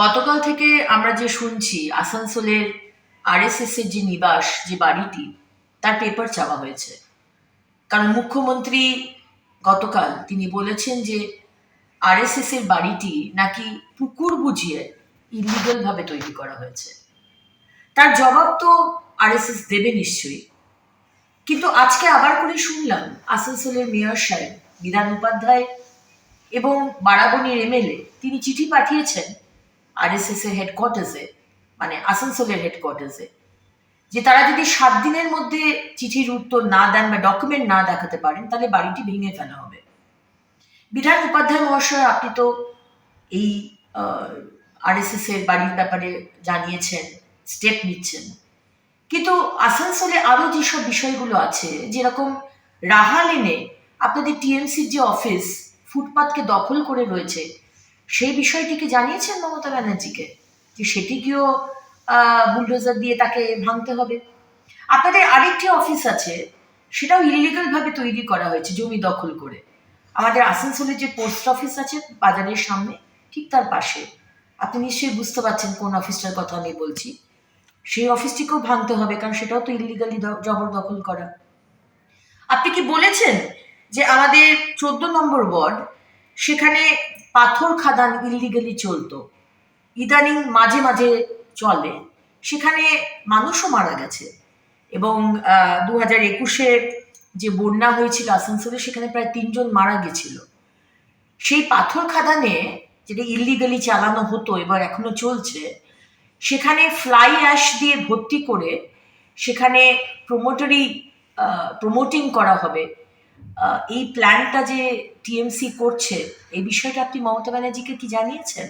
গতকাল থেকে আমরা যে শুনছি, আসানসোলের আরএসএস এর যে নিবাস, যে বাড়িটি, তার পেপার চাওয়া হয়েছে। কারণ মুখ্যমন্ত্রী গতকাল তিনি বলেছেন যে আরএসএস এর বাড়িটি নাকি পুকুর বুঝিয়ে ইলিগাল ভাবে তৈরি করা হয়েছে। তার জবাব তো আরএসএস দেবে নিশ্চয়ই। কিন্তু আজকে আবার করে শুনলাম আসানসোলের মেয়র সাহেব, বিধান উপাধ্যায় এবং বারাবণীর এমএলএ, তিনি চিঠি পাঠিয়েছেন আরএসএস এর হেডকোয়ার্টার্সে মানে আসানসোলের হেডকোয়ার্টার্সে যে তারা যদি সাত দিনের মধ্যে চিঠির উত্তর না দেন বা ডকুমেন্ট না দেখাতে পারেন, তাহলে বাড়িটি ভেঙে ফেলা হবে। বিধান উপাধ্যায় মহাশয় আপনি তো এই আরএসএস এর বাড়ির ব্যাপারে জানিয়েছেন স্টেপ নিচ্ছেন। কিন্তু আসানসোলে আরও যেসব বিষয়গুলো আছে, যেরকম রাহা লেনে আপনাদের টিএমসির যে অফিস ফুটপাতকে দখল করে রয়েছে সেই বিষয়টিকে জানিয়েছেন মমতা ব্যানার্জিকে যে সেটি সেটিকেও বুলডোজার দিয়ে তাকে ভাঙতে হবে। আপনাদের আরেকটি অফিস আছে, সেটাও ইলিগাল ভাবে তৈরি করা হয়েছে, জমি দখল করে। আমাদের আসানসোলের যে পোস্ট অফিস আছে, বাজারের সামনে, ঠিক তার পাশে। আপনি নিশ্চয়ই বুঝতে পারছেন কোন অফিসটার কথা আমি বলছি। সেই অফিসটিকেও ভাঙতে হবে, কারণ সেটাও তো ইলিগালি জবরদখল করা। আপনি কি বলেছেন যে আমাদের চোদ্দ নম্বর ওয়ার্ড, সেখানে পাথর খাদান ইলিগালি চলতো। ইদানিং মাঝে মাঝে চলে। সেখানে মানুষও মারা গেছে। এবং দু হাজার একুশে যে বন্যা হয়েছিল আসানসোলে, সেখানে প্রায় তিনজন মারা গেছিল। সেই পাথর খাদানে যেটা ইলিগালি চালানো হতো, এবার এখনও চলছে, সেখানে ফ্লাই অ্যাশ দিয়ে ভর্তি করে সেখানে প্রমোটারি প্রমোটিং করা হবে। এই প্ল্যানটা যে টিএমসি করছে, এই বিষয়টা আপনি মমতা ব্যানার্জিকে কি জানিয়েছেন?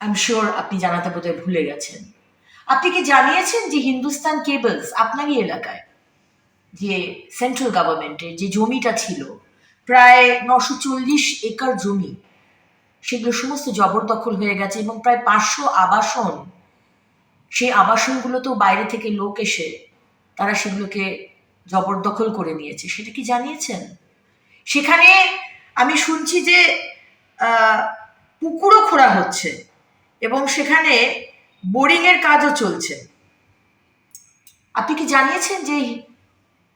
আই শিওর আপনি জানাতে বোধহয় ভুলে গেছেন। আপনি কি জানিয়েছেন যে হিন্দুস্তান কেবলস আপনারই এলাকায় যে সেন্ট্রাল গভর্নমেন্টের যে জমিটা ছিল, প্রায় নশো চল্লিশ একর জমি, সেগুলো সমস্ত জবরদখল হয়ে গেছে এবং প্রায় পাঁচশো আবাসন, সেই আবাসনগুলোতেও বাইরে থেকে লোক এসে তারা সেগুলোকে জবরদখল করে নিয়েছে। সেটা কি জানিয়েছেন? সেখানে আমি শুনছি যে পুকুরও খোঁড়া হচ্ছে এবং সেখানে বোরিংয়ের কাজও চলছে। আপনি কি জানিয়েছেন যে,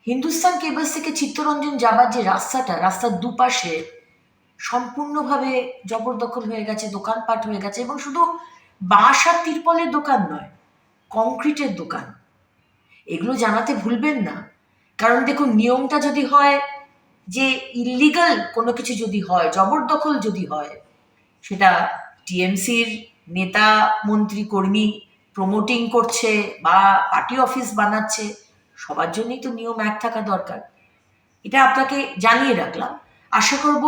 হিন্দুস্তান কেবলস থেকে চিত্তরঞ্জন যাবার যে রাস্তাটা, রাস্তার দুপাশে সম্পূর্ণভাবে জবরদখল হয়ে গেছে, দোকানপাট হয়ে গেছে এবং শুধু বাঁশ আর তিরপলের দোকান নয়, কংক্রিটের দোকান। এগুলো জানাতে ভুলবেন না। কারণ দেখুন, নিয়মটা যদি হয় যে ইলিগাল কোনো কিছু যদি হয়, জবরদখল যদি হয়, সেটা টিএমসির নেতা, মন্ত্রী, কর্মী প্রমোটিং করছে বা পার্টি অফিস বানাচ্ছে, সবার জন্যই তো নিয়ম এক থাকা দরকার। এটা আপনাকে জানিয়ে রাখলাম। আশা করব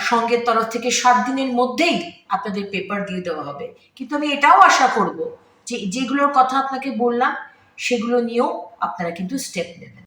সঙ্গের তরফ থেকে সাত দিনের মধ্যেই আপনাদের পেপার দিয়ে দেওয়া হবে। কিন্তু আমি এটাও আশা করব যে যেগুলোর কথা আপনাকে বললাম, সেগুলো নিয়েও আপনারা কিন্তু স্টেপ নেবেন।